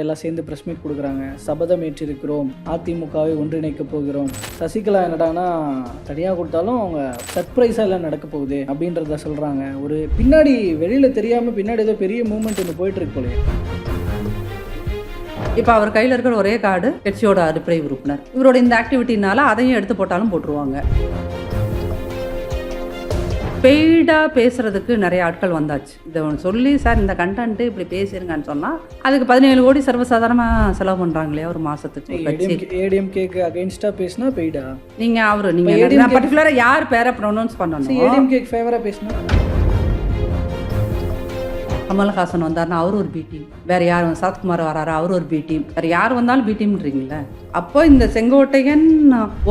எல்லாம் சேர்ந்து press meet கொடுக்குறாங்க. சபதம் ஏற்றிருக்கிறோம். அதிமுகவை ஒன்றிணைக்க போகிறோம். சசிகலா என்னடானா தனியாக கொடுத்தாலும் அவங்க சர்ப்ரைஸாக எல்லாம் நடக்க போகுது அப்படின்றத சொல்கிறாங்க ஒரு பின்னாடி வெளியில் தெரியாமல் பின்னாடி ஏதோ பெரிய மூமெண்ட் ஒன்று போயிட்டு இருக்கு போலயே. இப்போ அவர் கையில் இருக்கிற ஒரே கார்டு கட்சியோட அடிப்படை உறுப்பினர். இவரோட இந்த ஆக்டிவிட்டினால அதையும் எடுத்து போட்டாலும் போட்டுருவாங்க. பெய்டாக பேசுறதுக்கு நிறைய ஆட்கள் வந்தாச்சு. இதை ஒன்று சொல்லி சார் இந்த கண்டென்ட்டு இப்படி பேசிருங்கன்னு சொன்னால் அதுக்கு பதினேழு கோடி சர்வசாதாரணமாக செலவு பண்ணுறாங்களே ஒரு மாதத்துக்கு கட்சி ஏடிஎம் ஏடிஎம்கேக்கு அகைன்ஸ்டாக பேசினா பெய்டா? நீங்கள் அவர் நீங்கள் நான் பர்டிகுலராக யார் பேரை ப்ரொனவுன்ஸ் பண்ணணும்? ஏடிஎம்கேக்கு ஃபேவராக பேசினா? கமல்ஹாசன் வந்தாருன்னா அவர் ஒரு பி டீம் வேற யார் சரத்குமார் வராரு? அவர் ஒரு பி டீம் வேற யார் வந்தாலும் பி டீம்ன்றீங்களே அப்போ இந்த செங்கோட்டையன்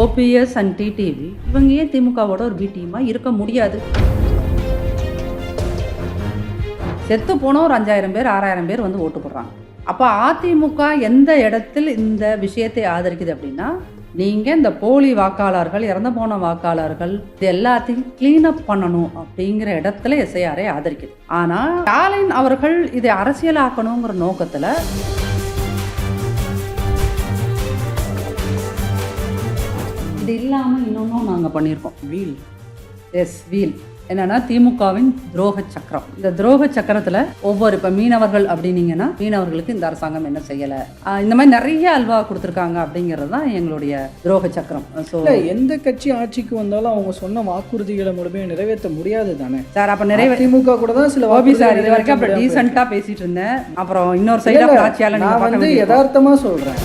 ஓபிஎஸ் அண்ட் டிடிவி இவங்க ஏன் திமுகவோட ஒரு பி டீமா இருக்க முடியாது? செத்து போன ஒரு அஞ்சாயிரம் பேர் ஆறாயிரம் பேர் வந்து ஓட்டு போடுறாங்க. அப்போ அதிமுக எந்த இடத்தில் இந்த விஷயத்தை ஆதரிக்குது அப்படின்னா நீங்கள் இந்த போலி வாக்காளர்கள் இறந்து போன வாக்காளர்கள் இது எல்லாத்தையும் க்ளீன் அப் பண்ணணும் அப்படிங்கிற இடத்துல எஸ்ஐஆரை ஆதரிக்குது. ஆனால் ஸ்டாலின் அவர்கள் இதை அரசியலாக்கணுங்கிற நோக்கத்தில் இது இல்லாமல் இன்னொன்றும் நாங்கள் பண்ணியிருக்கோம். வீல் எஸ் வீல் என்னன்னா திமுகவின் துரோக சக்கரம். இந்த துரோக சக்கரத்தில் ஒவ்வொரு இப்போ மீனவர்கள் அப்படின்னீங்கன்னா மீனவர்களுக்கு இந்த அரசாங்கம் என்ன செய்யலை? இந்த மாதிரி நிறைய அல்வா கொடுத்துருக்காங்க அப்படிங்கிறது தான் எங்களுடைய துரோக சக்கரம். ஸோ எந்த கட்சி ஆட்சிக்கு வந்தாலும் அவங்க சொன்ன வாக்குறுதிகளை முழுமையாக நிறைவேற்ற முடியாது தானே? சார் அப்போ நிறைய திமுக கூட தான் சில ஓபி சார் இது வரைக்கும் அப்புறம் டீசெண்டாக பேசிட்டு இருந்தேன். அப்புறம் இன்னொரு சைடு ஆட்சியாளர் நான் வந்து யதார்த்தமா சொல்றேன்.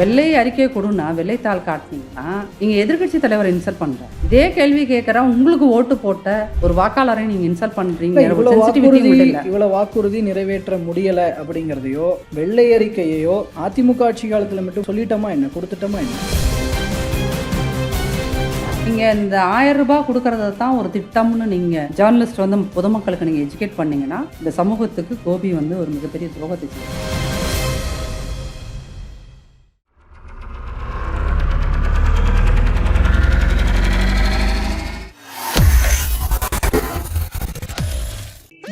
வெள்ளை அறிக்கை கொடுன்னா வெள்ளைத்தாள் காட்டினீங்கன்னா நீங்க எதிர்க்கட்சி தலைவரை இன்சல்ட் பண்ற. இதே கேள்வி கேட்குற உங்களுக்கு ஓட்டு போட்ட ஒரு வாக்காளரை நீங்க இன்சல்ட் பண்றீங்க. இவ்வளவு வாக்குறுதி நிறைவேற்ற முடியல அப்படிங்கறதையோ வெள்ளை அறிக்கையையோ அதிமுக ஆட்சி காலத்துல மட்டும் சொல்லிட்டோமா என்ன? கொடுத்துட்டோமா என்ன? நீங்க இந்த ஆயிரம் ரூபாய் கொடுக்கறத தான் ஒரு திட்டம்னு நீங்க ஜேர்னலிஸ்ட் வந்து பொதுமக்களுக்கு நீங்க எஜுகேட் பண்ணீங்கன்னா இந்த சமூகத்துக்கு கோபி வந்து ஒரு மிகப்பெரிய துரோகத்தை செய்யும்.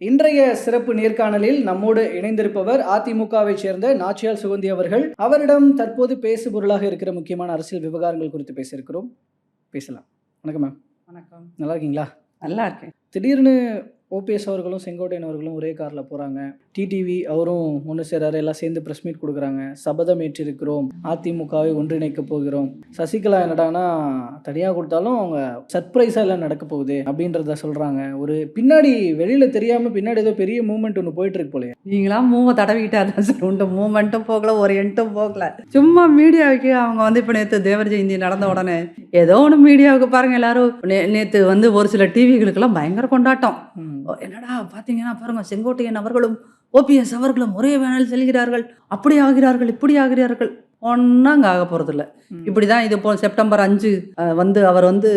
இன்றைய சிறப்பு நேர்காணலில் நம்மோடு இணைந்திருப்பவர் அதிமுகவை சேர்ந்த நாச்சியால் சுகந்தி அவர்கள். அவரிடம் தற்போது பேசு பொருளாக இருக்கிற முக்கியமான அரசியல் விவகாரங்கள் குறித்து பேசியிருக்கிறோம். பேசலாம். வணக்கம் மேம். வணக்கம். நல்லா இருக்கீங்களா? நல்லா இருக்கேன். திடீர்னு ஓபிஎஸ் அவர்களும் செங்கோட்டையன் அவர்களும் ஒரே காரில் போகிறாங்க டிடிவி அவரும் ஒன்று சேராரு எல்லாம் சேர்ந்து ப்ரெஸ் மீட் கொடுக்குறாங்க. சபதம் ஏற்றிருக்கிறோம். அதிமுகவை ஒன்றிணைக்க போகிறோம். சசிகலா என்னடானா தனியாக கொடுத்தாலும் அவங்க சர்ப்ரைஸாக எல்லாம் நடக்க போகுது அப்படின்றத சொல்கிறாங்க ஒரு பின்னாடி வெளியில் தெரியாமல் பின்னாடி ஏதோ பெரிய மூமெண்ட் ஒன்று போயிட்டு இருக்கு போலயே. நீங்களாம் மூவை தடவிக்கிட்டா தான் சார். உண்டு மூமெண்ட்டும் போகல ஒரு எண்ட்டும் போகல. சும்மா மீடியாவுக்கு அவங்க வந்து இப்போ நேற்று தேவர் ஜெயந்தி நடந்த உடனே ஏதோ ஒன்று மீடியாவுக்கு பாருங்க எல்லாரும். நேற்று வந்து ஒரு சில டிவிகளுக்கெல்லாம் பயங்கர கொண்டாட்டம். என்னடா பார்த்தீங்கன்னா பாருங்க செங்கோட்டையன் அவர்களும் ஓபிஎஸ் அவர்களும் ஒரே வேனில் செல்கிறார்கள். அப்படி ஆகிறார்கள் இப்படி ஆகிறார்கள். ஒன்றும் அங்கே ஆக போகிறதில்ல. இப்படி தான் இது போல் செப்டம்பர் அஞ்சு வந்து அவர் வந்து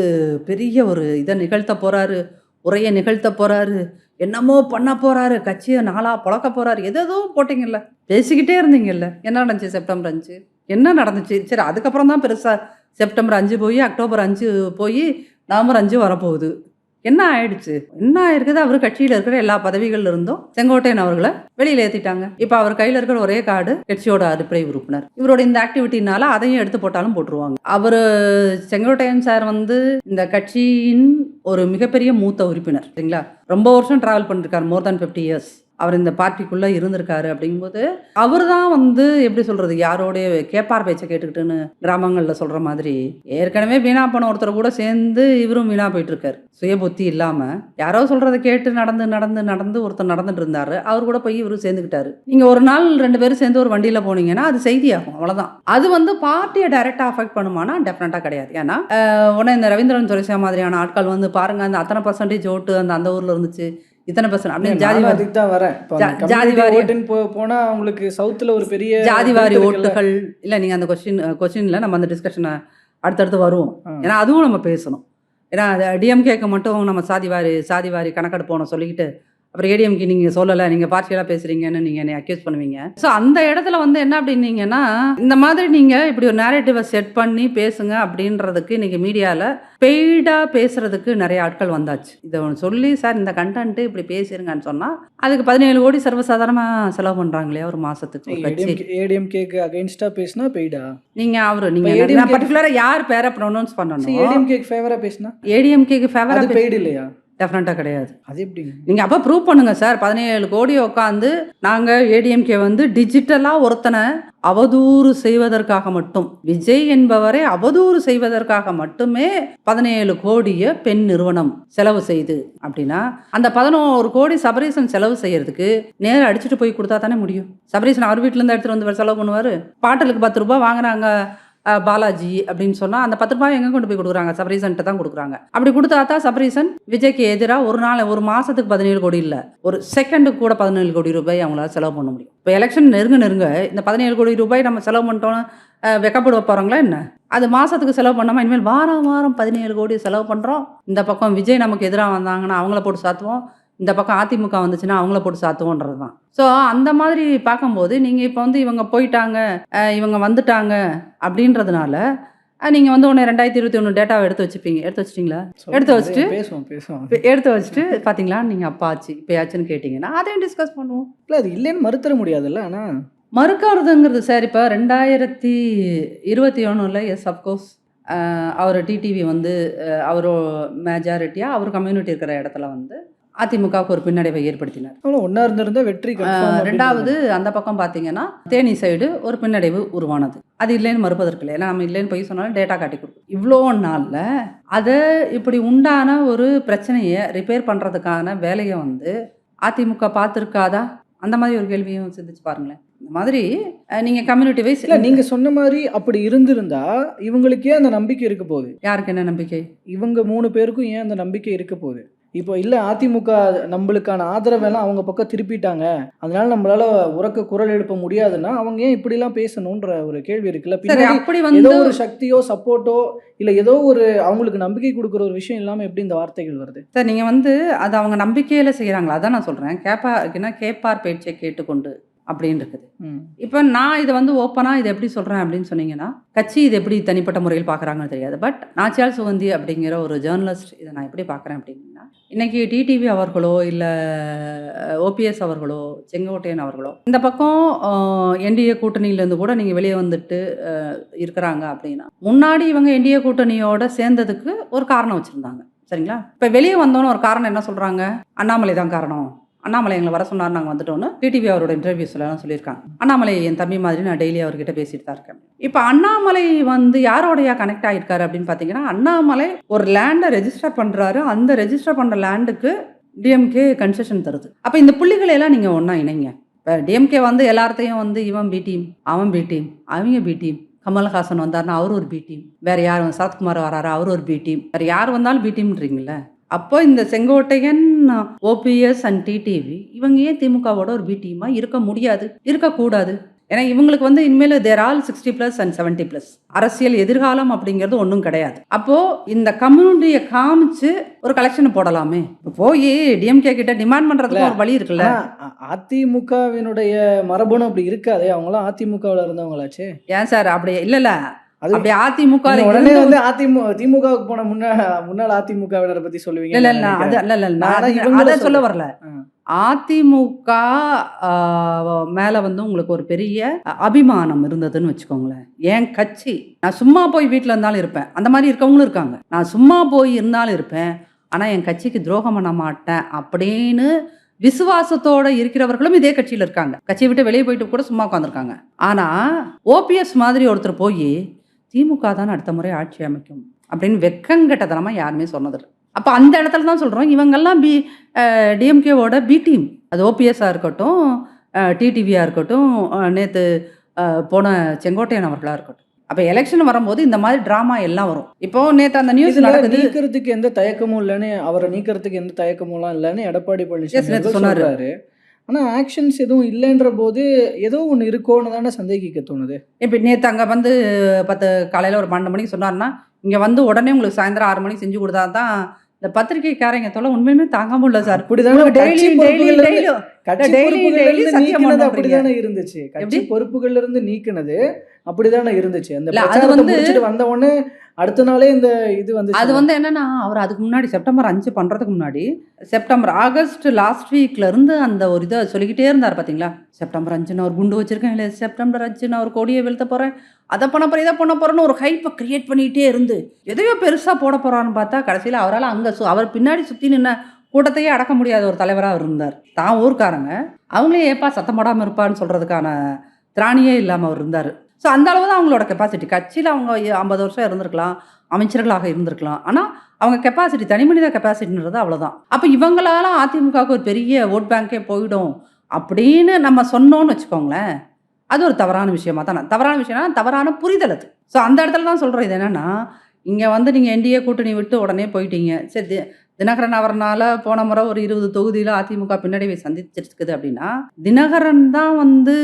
பெரிய ஒரு இதை நிகழ்த்த போகிறாரு உரையை நிகழ்த்த போகிறாரு என்னமோ பண்ண போகிறாரு கட்சியை நாளாக பழக்க போகிறாரு எதோ போட்டிங்கல்ல? பேசிக்கிட்டே இருந்தீங்கல்ல? என்ன நடந்துச்சு செப்டம்பர் அஞ்சு? என்ன நடந்துச்சு? சரி அதுக்கப்புறம் தான் பெருசாக செப்டம்பர் அஞ்சு போய் அக்டோபர் அஞ்சு போய் நவம்பர் அஞ்சு வரப்போகுது. என்ன ஆயிடுச்சு? என்ன ஆயிருக்குது? அவர் கட்சியில் இருக்கிற எல்லா பதவிகள் இருந்தும் செங்கோட்டையன் அவர்களை வெளியில் ஏற்றிட்டாங்க இப்போ அவர் கையில் இருக்கிற ஒரே கார்டு கட்சியோட அடிப்படை உறுப்பினர். இவரோட இந்த ஆக்டிவிட்டினால அதையும் எடுத்து போட்டாலும் போட்டுருவாங்க. அவர் செங்கோட்டையன் சார் வந்து இந்த கட்சியின் ஒரு மிகப்பெரிய மூத்த உறுப்பினர் சரிங்களா? ரொம்ப வருஷம் டிராவல் பண்ணிருக்காரு மோர் தேன் ஃபிஃப்டி இயர்ஸ் அவர் இந்த பார்ட்டிக்குள்ளே இருந்திருக்காரு அப்படிங்கும்போது அவர் தான் வந்து எப்படி சொல்கிறது யாரோடைய கேப்பார் பேச்சை கேட்டுக்கிட்டுன்னு கிராமங்களில் சொல்கிற மாதிரி ஏற்கனவே வீணா பண்ண ஒருத்தர் கூட சேர்ந்து இவரும் வீணா போயிட்டுருக்கார். சுய புத்தி இல்லாமல் யாரோ சொல்கிறத கேட்டு நடந்து நடந்து நடந்து ஒருத்தர் நடந்துட்டு இருந்தார். அவர் கூட போய் இவரும் சேர்ந்துக்கிட்டாரு. நீங்கள் ஒரு நாள் ரெண்டு பேரும் சேர்ந்து ஒரு வண்டியில் போனீங்கன்னா அது செய்தியாகும் அவ்வளோதான் அது வந்து பார்ட்டியை டைரெக்டாக அஃபெக்ட் பண்ணுமானா டெஃபினட்டாக கிடையாது. ஏன்னா உடனே இந்த ரவீந்திரன் துரைசா மாதிரியான ஆட்கள் வந்து பாருங்கள் அந்த அத்தனை பர்சன்டேஜ் ஓட்டு அந்த அந்த ஊரில் இருந்துச்சு. இத்தனை பர்சன்ட் அப்படின்னு ஜாதி ஜாதிவாரி அதுக்கு தான் வரேன் ஜாதி ஜாதிவாரி- ஓட்டுன்னு போனா அவங்களுக்கு சவுத்துல ஒரு பெரிய ஜாதிவாரி belt இருக்குல்ல. ஓட்டுகள் இல்லை நீங்கள் அந்த கொஸ்டின் கொஸ்டினில் நம்ம அந்த டிஸ்கஷனை அடுத்தடுத்து வருவோம். ஏன்னா அதுவும் நம்ம பேசணும் ஏன்னா டிஎம்கேக்கு மட்டும் நம்ம சாதிவாரி சாதிவாரி கணக்கெடுப்போம் சொல்லிக்கிட்டு அப்புறம் ஏடிஎம்கே நீங்கள் சொல்லலை நீங்கள் பார்ட்டியலாக பேசுகிறீங்கன்னு நீங்கள் என்னை அக்யூஸ் பண்ணுவீங்க. ஸோ அந்த இடத்துல வந்து என்ன அப்படின்னீங்கன்னா இந்த மாதிரி நீங்கள் இப்படி ஒரு நேரேட்டிவை செட் பண்ணி பேசுங்க அப்படின்றதுக்கு இன்றைக்கி மீடியாவில் பெய்டாக பேசுகிறதுக்கு நிறைய ஆட்கள் வந்தாச்சு. இதை ஒன்று சொல்லி சார் இந்த கண்டென்ட்டு இப்படி பேசிருங்கன்னு சொன்னால் அதுக்கு பதினேழு கோடி சர்வசாதாரணமாக செலவு பண்ணுறாங்களே ஒரு மாதத்துக்கு ஒரு கட்சி ஏடிஎம்கேக்கு அகைன்ஸ்டா பேசினா பெய்டா நீங்கள் அவர் நீங்கள் பர்டிகுலராக யார் பேரை ப்ரொனவுன்ஸ் பண்ணணும்? ஏடிஎம்கேக்கு ஃபேவரா பேசினா? ஏடிஎம்கேக்கு ஃபேவராக பெய்டு இல்லையா? டெஃபினட்டாக கிடையாது. அது எப்படிங்க நீங்கள் அப்போ ப்ரூவ் பண்ணுங்க சார் பதினேழு கோடி உட்காந்து நாங்கள் ஏடிஎம்கே வந்து டிஜிட்டலாக ஒருத்தனை அவதூறு செய்வதற்காக மட்டும் விஜய் என்பவரை அவதூறு செய்வதற்காக மட்டுமே பதினேழு கோடியை பெண் நிறுவனம் செலவு செய்து. அப்படின்னா அந்த பதினோரு கோடி சபரீசன் செலவு செய்யறதுக்கு நேரா அடிச்சுட்டு போய் கொடுத்தா தானே முடியும். சபரீசன் அவர் வீட்டிலேருந்து எடுத்துகிட்டு வந்து செலவு பண்ணுவார். பாட்டலுக்கு பத்து ரூபாய் வாங்குறாங்க. பாலாஜி அப்படின்னு சொன்னால் அந்த பத்து ரூபாய் எங்கே கொண்டு போய் கொடுக்குறாங்க? சபரீசன்ட்ட தான் கொடுக்குறாங்க. அப்படி கொடுத்தா தான் சபரீசன் விஜய்க்கு எதிராக ஒரு நாள் ஒரு மாதத்துக்கு பதினேழு கோடி இல்லை. ஒரு செகண்டுக்கு கூட பதினேழு கோடி ரூபாய் அவங்களால செலவு பண்ண முடியும். இப்போ எலெக்ஷன் நெருங்க நெருங்க இந்த பதினேழு கோடி ரூபாய் நம்ம செலவு பண்ணிட்டோம் அஹ், வெக்கப்படுவ போகிறாங்களா என்ன? அது மாதத்துக்கு செலவு பண்ணாமல் இனிமேல் வாரம் வாரம் பதினேழு கோடி செலவு பண்ணுறோம் இந்த பக்கம் விஜய் நமக்கு எதிராக வந்தாங்கன்னா அவங்கள போட்டு சாத்துவோம். இந்த பக்கம் அதிமுக வந்துச்சுன்னா அவங்கள போட்டு சாத்துவோன்றது தான் ஸோ அந்த மாதிரி பார்க்கும்போது நீங்கள் இப்போ வந்து இவங்க போயிட்டாங்க இவங்க வந்துட்டாங்க அப்படின்றதுனால நீங்கள் வந்து ஒன்று ரெண்டாயிரத்தி இருபத்தி ஒன்று டேட்டாவை எடுத்து வச்சுப்பீங்க. எடுத்து வச்சிட்டிங்களா? எடுத்து வச்சுட்டு பேசுவோம் பேசுவோம். எடுத்து வச்சுட்டு பார்த்தீங்களா நீங்கள் அப்பா ஆச்சு இப்போ ஆச்சுன்னு கேட்டிங்கன்னா அதையும் டிஸ்கஸ் பண்ணுவோம். இல்ல அது இல்லைன்னு மறுத்தர முடியாதுல்ல ஆனா. மறுக்கிறதுங்கிறது சார் இப்போ ரெண்டாயிரத்தி இருபத்தி ஒன்றில் எஸ் அஃப்கோர்ஸ் அவர் டிடிவி வந்து அவரோ மெஜாரிட்டியாக அவர் கம்யூனிட்டி இருக்கிற இடத்துல வந்து அதிமுகவுக்கு ஒரு பின்னடைவை ஏற்படுத்தினார். ஒன்றா இருந்திருந்தா வெற்றி ரெண்டாவது அந்த பக்கம் பார்த்தீங்கன்னா தேனி சைடு ஒரு பின்னடைவு உருவானது. அது இல்லைன்னு மறுப்பதற்கு இல்லை. ஏன்னா நம்ம இல்லைன்னு போய் சொன்னாலும் டேட்டா காட்டி கொடுக்கும் இவ்வளோ நாளில் அதை இப்படி உண்டான ஒரு பிரச்சனையை ரிப்பேர் பண்ணுறதுக்கான வேலையை வந்து அதிமுக பார்த்துருக்காதா? அந்த மாதிரி ஒரு கேள்வியும் சிந்திச்சு பாருங்களேன். இந்த மாதிரி நீங்கள் கம்யூனிட்டி வைஸ் இல்ல நீங்க சொன்ன மாதிரி அப்படி இருந்திருந்தா இவங்களுக்கே அந்த நம்பிக்கை இருக்க போகுது. யாருக்கு என்ன நம்பிக்கை? இவங்க மூணு பேருக்கும் ஏன் அந்த நம்பிக்கை இருக்க போகுது? இப்போ இல்ல அதிமுக நம்மளுக்கான ஆதரவெல்லாம் அவங்க பக்கம் திருப்பிட்டாங்க. அதனால நம்மளால உறக்க குரல் எழுப்ப முடியாதுன்னா அவங்க ஏன் இப்படிலாம் பேசணுன்ற ஒரு கேள்வி இருக்குல்ல? அப்படி ஏதோ வந்து ஒரு சக்தியோ சப்போர்ட்டோ இல்ல ஏதோ ஒரு அவங்களுக்கு நம்பிக்கை கொடுக்குற ஒரு விஷயம் இல்லாம எப்படி இந்த வார்த்தைகள் வருது? சார் நீங்கள் வந்து அது அவங்க நம்பிக்கையில் செய்கிறாங்களா அதான் நான் சொல்கிறேன் கேப்பா என்ன கேட்பார் பேச்சை கேட்டுக்கொண்டு அப்படின்னு இருக்குது. இப்போ நான் இதை வந்து ஓப்பனாக இதை எப்படி சொல்கிறேன் அப்படின்னு சொன்னீங்கன்னா கட்சி இது எப்படி தனிப்பட்ட முறையில் பார்க்குறாங்கன்னு தெரியாது. பட் நாச்சியால் சுகந்தி அப்படிங்கிற ஒரு ஜேர்னலிஸ்ட் இதை நான் எப்படி பார்க்குறேன் அப்படின்னா இன்னைக்கு டிடிவி அவர்களோ இல்லை ஓபிஎஸ் அவர்களோ செங்கோட்டையன் அவர்களோ இந்த பக்கம் என்டிஏ கூட்டணியிலேருந்து கூட நீங்கள் வெளியே வந்துட்டு இருக்கிறாங்க அப்படின்னா முன்னாடி இவங்க என்டிஏ கூட்டணியோட சேர்ந்ததுக்கு ஒரு காரணம் வச்சுருந்தாங்க. சரிங்களா? இப்போ வெளியே வந்தோன்னு ஒரு காரணம் என்ன சொல்கிறாங்க அண்ணாமலை தான் காரணம். அண்ணாமலை எங்களை வர சொன்னார் நாங்கள் வந்துட்டோன்னு டிடிவி அவரோட இன்டர்வியூஸ்லாம் சொல்லியிருக்காங்க. அண்ணாமலை என் தம்பி மாதிரி நான் டெய்லி அவர்கிட்ட பேசிட்டு தான் இருக்கேன். இப்போ அண்ணாமலை வந்து யாரோடைய கனெக்ட் ஆகிருக்காரு அப்படின்னு பார்த்தீங்கன்னா அண்ணாமலை ஒரு லேண்டை ரெஜிஸ்டர் பண்ணுறாரு அந்த ரெஜிஸ்டர் பண்ணுற லேண்டுக்கு டிஎம்கே கன்செஷன் தருது. அப்போ இந்த புள்ளிகளை எல்லாம் நீங்கள் ஒன்றா இணைங்க. இப்போ டிஎம்கே வந்து எல்லாத்தையும் வந்து இவன் பி டீம் அவன் பி டீம் அவங்க பி டீம் கமல்ஹாசன் வந்தாருன்னா அவர் ஒரு பி டீம் வேற யார் சரத்குமார் வராரு அவர் ஒரு பி டீம் வேற யார் வந்தாலும் பி டீம்ன்றீங்களே அப்போ இந்த செங்கோட்டையன் ஓபிஎஸ் அண்ட் டிடிவி இவங்க ஏன் திமுகவோட ஒரு பி இருக்க முடியாது இருக்கக்கூடாது ஏன்னா இவங்களுக்கு வந்து இனிமேல் they're all sixty plus and seventy plus அரசியல் எதிர்காலம் அப்படிங்கிறது ஒன்றும் கிடையாது. அப்போது இந்த கம்யூனிட்டியை காமிச்சு ஒரு கலெக்ஷனை போடலாமே. போய் டிஎம்கே கிட்ட டிமாண்ட் பண்ணுறதுக்கு ஒரு வழி இருக்குல்ல. அதிமுகவினுடைய மரபணு அப்படி இருக்காதே? அவங்களாம் அதிமுகவில் இருந்தவங்களாச்சே? ஏன் சார்? அப்படி இல்லைல்ல அது அப்படி அதிமுக உடனே வந்து அதிமுக திமுகவுக்கு போன முன்னா முன்னாள் அதிமுகவினரை பத்தி சொல்லுவீங்க இல்ல இல்ல அது இல்ல இல்ல அதை சொல்ல வரல. அதிமுக மேல வந்து உங்களுக்கு ஒரு பெரிய அபிமானம் இருந்ததுன்னு வச்சுக்கோங்களேன். என் கட்சி நான் சும்மா போய் வீட்டில் இருந்தாலும் இருப்பேன். அந்த மாதிரி இருக்கவங்களும் இருக்காங்க. நான் சும்மா போய் இருந்தாலும் இருப்பேன். ஆனா என் கட்சிக்கு துரோகம் பண்ண மாட்டேன் அப்படின்னு விசுவாசத்தோட இருக்கிறவர்களும் இதே கட்சியில் இருக்காங்க. கட்சியை விட்டு வெளியே போயிட்டு கூட சும்மா உட்காந்துருக்காங்க ஆனா ஓபிஎஸ் மாதிரி ஒருத்தர் போய் திமுக தான் அடுத்த முறை ஆட்சி அமைக்கும் அப்படின்னு வெக்கங்கட்டதனமா யாருமே சொன்னதில்லை. அப்போ அந்த இடத்துல தான் சொல்கிறோம் இவங்கெல்லாம் பி டிஎம்கேவோட பி டீம். அது ஓபிஎஸ்ஸாக இருக்கட்டும் டிடிவியாக இருக்கட்டும் நேற்று போன செங்கோட்டையன் அவர்களாக இருக்கட்டும். அப்போ எலெக்ஷன் வரும்போது இந்த மாதிரி ட்ராமா எல்லாம் வரும். இப்போ நேற்று அந்த நியூஸ் நடக்குது. நீக்கிறதுக்கு எந்த தயக்கமும் இல்லைன்னு அவரை நீக்கிறதுக்கு எந்த தயக்கமும் இல்லைன்னு எடப்பாடி பழனிசாமி சொன்னாரு. சொல்றாரு ஆனா ஆக்ஷன்ஸ் எதுவும் இல்லைன்ற போது ஏதோ ஒண்ணு இருக்கோன்னு தானே சந்தேகிக்க தோணுது. இப்போ நேற்று அங்கே வந்து பத்து காலையில் ஒரு பன்னெண்டு மணிக்கு சொன்னார்னா இங்கே வந்து உடனே உங்களுக்கு சாயந்தரம் ஆறு மணிக்கு செஞ்சு கொடுத்தா தான் இந்த பத்திரிகைக்காரங்க தொலை உண்மையுமே தாங்க முடியல சார். அப்படிதானே இருந்துச்சு. கட்சி? பொறுப்புகள்ல இருந்து நீக்கினது அப்படிதானே இருந்துச்சு. அந்த அது வந்து- வந்த உடனே அடுத்த நாளே இந்த இது வந்து அது வந்து என்னன்னா அவர் அதுக்கு முன்னாடி செப்டம்பர் அஞ்சு பண்ணுறதுக்கு முன்னாடி செப்டம்பர் ஆகஸ்ட் லாஸ்ட் வீக்ல இருந்து அந்த ஒரு இதை சொல்லிக்கிட்டே இருந்தார் பார்த்தீங்களா செப்டம்பர் அஞ்சு நான் ஒரு குண்டு வச்சிருக்கேன் இல்லை செப்டம்பர் அஞ்சு நான் ஒரு கொடியை வெளுத்த போகிறேன் அதை பண்ண போகிறேன் இதை பண்ண போகிறேன்னு ஒரு ஹைப்பை கிரியேட் பண்ணிக்கிட்டே இருந்து எதையோ பெருசாக போட போகிறான்னு பார்த்தா கடைசியில் அவரால் அங்கே சு அவர் பின்னாடி சுற்றி நின்ன கூட்டத்தையே அடக்க முடியாத ஒரு தலைவராக இருந்தார். தான் ஊர்க்காரங்க. அவங்களே ஏப்பா சத்தம் போடாமல் இருப்பான்னு சொல்கிறதுக்கான திராணியே இல்லாமல் அவர் இருந்தார். ஸோ அந்த அளவு தான் அவங்களோட கெப்பாசிட்டி கட்சியில் அவங்க ஐம்பது வருஷம் இருந்திருக்கலாம் அமைச்சர்களாக இருந்திருக்கலாம். ஆனால் அவங்க கெப்பாசிட்டி தனிமனித கெப்பாசிட்டின்றது அவ்வளோதான் அப்போ இவங்களால அதிமுகவுக்கு ஒரு பெரிய ஓட் பேங்க்கே போயிடும் அப்படின்னு நம்ம சொன்னோன்னு வச்சுக்கோங்களேன் அது ஒரு தவறான விஷயமா தானே? நான் தவறான விஷயம்னா தவறான புரிதல் அது. ஸோ அந்த இடத்துல தான் சொல்கிறேன் இது என்னென்னா இங்கே வந்து நீங்கள் என்டிஏ கூட்டணி விட்டு உடனே போயிட்டீங்க. சரி தினகரன் அவர்னால போன முறை ஒரு இருபது தொகுதியில் அதிமுக பின்னடைவை சந்திச்சிருக்குது அப்படின்னா தினகரன் தான் வந்து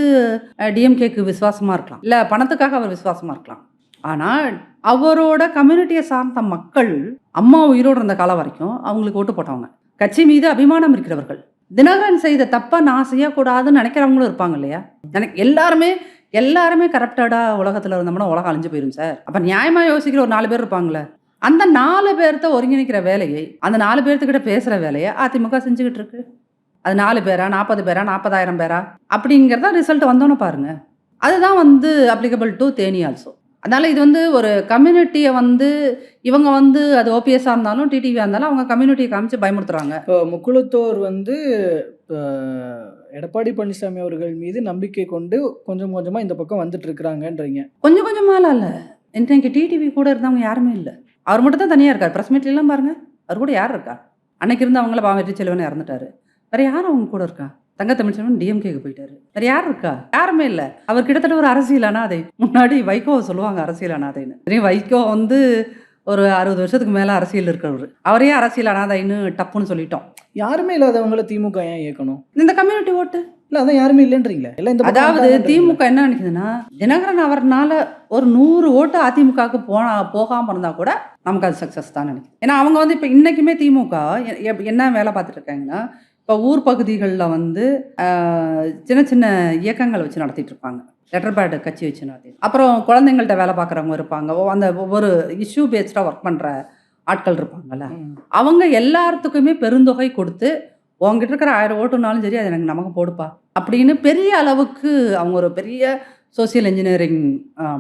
டிஎம்கேக்கு விசுவாசமாக இருக்கலாம். இல்லை பணத்துக்காக அவர் விசுவாசமாக இருக்கலாம். ஆனால் அவரோட கம்யூனிட்டியை சார்ந்த மக்கள் அம்மா உயிரோடு இருந்த காலம் வரைக்கும் அவங்களுக்கு ஓட்டு போட்டவங்க. கட்சி மீது அபிமானம் இருக்கிறவர்கள். தினகரன் செய்த தப்பை நான் செய்யக்கூடாதுன்னு நினைக்கிறவங்களும் இருப்பாங்க இல்லையா? எனக்கு எல்லாருமே எல்லாருமே கரப்டடாக உலகத்தில் இருந்தோம்னா உலகம் அழிஞ்சு போயிடும் சார். அப்போ நியாயமாக யோசிக்கிற ஒரு நாலு பேர் இருப்பாங்களே அந்த நாலு பேர்த்த ஒருங்கிணைக்கிற வேலையை அந்த நாலு பேர்த்துக்கிட்ட பேசுகிற வேலையை அதிமுக செஞ்சுக்கிட்டு இருக்கு. அது நாலு பேரா நாற்பது பேரா நாற்பதாயிரம் பேரா? அப்படிங்கிறத ரிசல்ட் வந்தோன்னு பாருங்க. அதுதான் வந்து அப்ளிகபிள் டு தேனி ஆல்சோ அதனால் இது வந்து ஒரு கம்யூனிட்டியை வந்து இவங்க வந்து அது ஓபிஎஸ்ஸாக இருந்தாலும் டிடிவியாக இருந்தாலும் அவங்க கம்யூனிட்டியை காமிச்சு பயமுறுத்துறாங்க. இப்போ முக்குளத்தோர் வந்து எடப்பாடி பழனிசாமி அவர்கள் மீது நம்பிக்கை கொண்டு கொஞ்சம் கொஞ்சமா இந்த பக்கம் வந்துட்டு இருக்கிறாங்கன்றீங்க. கொஞ்சம் கொஞ்சமாலாம் இல்லை. இன்னைக்கு டிடிவி கூட இருந்தவங்க யாருமே இல்லை. அவர் மட்டும் தான் தனியாக இருக்கார் ப்ரெஸ் மீட்லாம் பாருங்க. அவர் கூட யார் இருக்கா? அன்னைக்கு இருந்தவங்கள பாவம் வெற்றி செல்வன் இறந்துட்டாரு. வேற யார் அவங்க கூட இருக்கா? தங்க தமிழ்ச்செல்வன் டிஎம்கேக்கு போயிட்டாரு. வேற யார் இருக்கா? யாருமே இல்லை. அவர் கிட்டத்தட்ட ஒரு அரசியல் அனாதை. முன்னாடி வைகோ சொல்லுவாங்க அரசியல் அனாதைன்னு. வைகோ வந்து ஒரு அறுபது வருஷத்துக்கு மேலே அரசியல் இருக்கிறவர். அவரே அரசியல் அனாதைன்னு டப்புன்னு சொல்லிட்டோம். யாருமே இல்லாதவங்கள திமுக ஏன் இயக்கணும்? இந்த கம்யூனிட்டி ஓட்டு. இல்ல அதான் யாருமே இல்லைன்றீங்களே. இந்த அதாவது. திமுக என்ன நினைக்குதுன்னா தினகரன் அவர்னால ஒரு நூறு ஓட்டு அதிமுகவுக்கு போனா போகாம இருந்தா கூட நமக்கு அது சக்சஸ் தான் நினைக்கிறேன். ஏன்னா அவங்க வந்து இப்போ இன்னைக்குமே திமுக என்ன வேலை பார்த்துட்டு இருக்காங்கன்னா இப்போ ஊர் பகுதிகளில் வந்து சின்ன சின்ன இயக்கங்கள் வச்சு நடத்திட்டு இருப்பாங்க. லெட்டர் பேட் கட்சி வச்சு நடத்தி அப்புறம் குழந்தைங்கள்ட்ட வேலை பார்க்குறவங்க இருப்பாங்க. அந்த ஒவ்வொரு இஷ்யூ பேஸ்டாக ஒர்க் பண்ணுற ஆட்கள் இருப்பாங்கல்ல. அவங்க எல்லாத்துக்குமே பெருந்தொகை கொடுத்து உங்ககிட்ட இருக்கிற ஆயிரம் ஓட்டுனாலும் சரி அது எனக்கு நமக்கு போடுப்பா. அப்படின்னு பெரிய அளவுக்கு அவங்க ஒரு பெரிய சோசியல் இன்ஜினியரிங்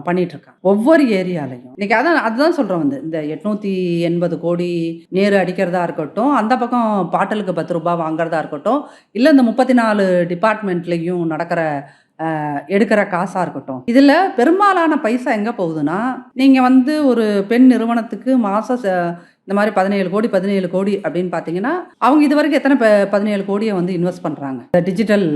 பண்ணிகிட்ருக்காங்க ஒவ்வொரு ஏரியாலையும். இன்றைக்கி அதான் அதுதான் சொல்கிறோம் வந்து. இந்த எட்நூற்றி எண்பது கோடி நேரு அடிக்கிறதா இருக்கட்டும் அந்த பக்கம் பாட்டலுக்கு பத்து ரூபாய் வாங்குறதா இருக்கட்டும் இல்லை இந்த முப்பத்தி நாலு டிபார்ட்மெண்ட்லேயும் நடக்கிற எடுக்கிற காசாக இருக்கட்டும். இதில் பெரும்பாலான பைசா எங்கே போகுதுன்னா நீங்கள் வந்து ஒரு பெண் நிறுவனத்துக்கு மாதம் இந்த மாதிரி பதினேழு கோடி பதினேழு கோடி அப்படின்னு பார்த்தீங்கன்னா அவங்க இது வரைக்கும் எத்தனை ப- பதினேழு கோடியை வந்து இன்வெஸ்ட் பண்ணுறாங்க டிஜிட்டல்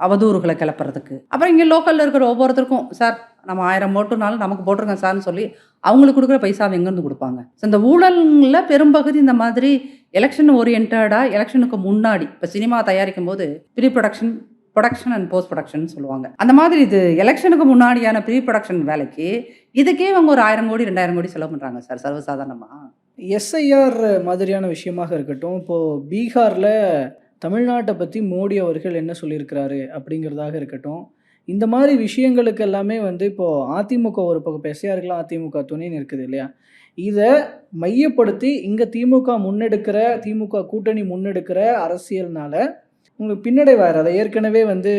அவதூறுகளை கிளப்புறதுக்கு. அப்புறம் இங்கே லோக்கலில் இருக்கிற ஒவ்வொருத்தருக்கும் சார் நம்ம ஆயிரம் ஓட்டுனாலும் நமக்கு போட்டிருக்கோம் சார்னு சொல்லி அவங்களுக்கு கொடுக்குற பைசாவை எங்கேருந்து கொடுப்பாங்க? ஸோ இந்த ஊழலில் பெரும்பகுதி இந்த மாதிரி எலெக்ஷன் ஓரியன்டாக எலெக்ஷனுக்கு முன்னாடி இப்போ சினிமா தயாரிக்கும் போது pre production production and post production சொல்லுவாங்க. அந்த மாதிரி இது எலெக்ஷனுக்கு முன்னாடியான ப்ரீ ப்ரொடக்ஷன் வேலைக்கு இதுக்கே அவங்க ஒரு ஆயிரம் கோடி ரெண்டாயிரம் கோடி செலவு பண்ணுறாங்க சார் சர்வசாதாரணமாக எஸ்ஐஆர் மாதிரியான விஷயமாக இருக்கட்டும் இப்போது பீகாரில் தமிழ்நாட்டை பற்றி மோடி அவர்கள் என்ன சொல்லியிருக்கிறாரு அப்படிங்கிறதாக இருக்கட்டும் இந்த மாதிரி விஷயங்களுக்கு எல்லாமே வந்து இப்போது அதிமுக ஒரு பக்கம் இப்போ எஸ்ஐஆருக்கெல்லாம் அதிமுக துணைன்னு இருக்குது இல்லையா? இதை மையப்படுத்தி இங்கே திமுக முன்னெடுக்கிற திமுக கூட்டணி முன்னெடுக்கிற அரசியல்னால உங்களுக்கு பின்னடைவார். அதை ஏற்கனவே வந்து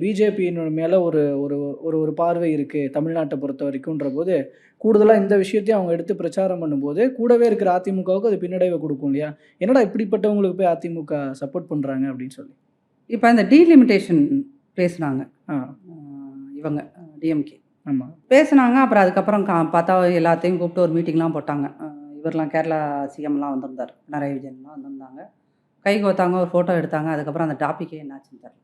பிஜேபியின் மேலே ஒரு ஒரு ஒரு ஒரு பார்வை இருக்குது தமிழ்நாட்டை பொறுத்த வரைக்கும்ன்ற போது கூடுதலாக இந்த விஷயத்தையும் அவங்க எடுத்து பிரச்சாரம் பண்ணும்போது கூடவே இருக்கிற அதிமுகவுக்கு அது பின்னடைவை கொடுக்கும் இல்லையா? என்னடா இப்படிப்பட்டவங்களுக்கு போய் அதிமுக சப்போர்ட் பண்ணுறாங்க அப்படின்னு சொல்லி. இப்போ இந்த டீலிமிட்டேஷன் பேசுனாங்க. இவங்க டிஎம்கே ஆமாம் பேசுனாங்க அப்புறம் அதுக்கப்புறம் கா பார்த்தா எல்லாத்தையும் கூப்பிட்டு ஒரு மீட்டிங்லாம் போட்டாங்க. இவரெலாம் கேரளா சிஎம்லாம் வந்திருந்தார். பினராயி விஜயன்லாம் வந்திருந்தாங்க. கை கோத்தாங்க ஒரு ஃபோட்டோ எடுத்தாங்க அதுக்கப்புறம் அந்த டாப்பிக்கே என்னாச்சுன்னு தெரியல.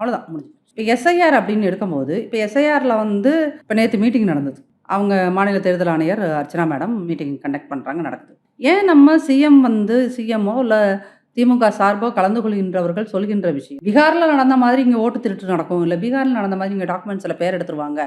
அவ்வளோதான் முடிஞ்சு இப்போ எஸ்ஐஆர் அப்படின்னு எடுக்கும்போது இப்போ எஸ்ஐஆரில் வந்து இப்போ நேற்று மீட்டிங் நடந்தது. அவங்க மாநில தேர்தல் ஆணையர் அர்ச்சனா மேடம் மீட்டிங் கண்டக்ட் பண்ணுறாங்க நடக்குது. ஏன் நம்ம சிஎம் வந்து சிஎம்ஓ இல்லை திமுக சார்போ கலந்து கொள்கின்றவர்கள் சொல்கின்ற விஷயம் பீகாரில் நடந்த மாதிரி இங்கே ஓட்டு திருட்டு நடக்கும் இல்லை பீகாரில் நடந்த மாதிரி இங்கே டாக்குமெண்ட்ஸில் பேர் எடுத்துருவாங்க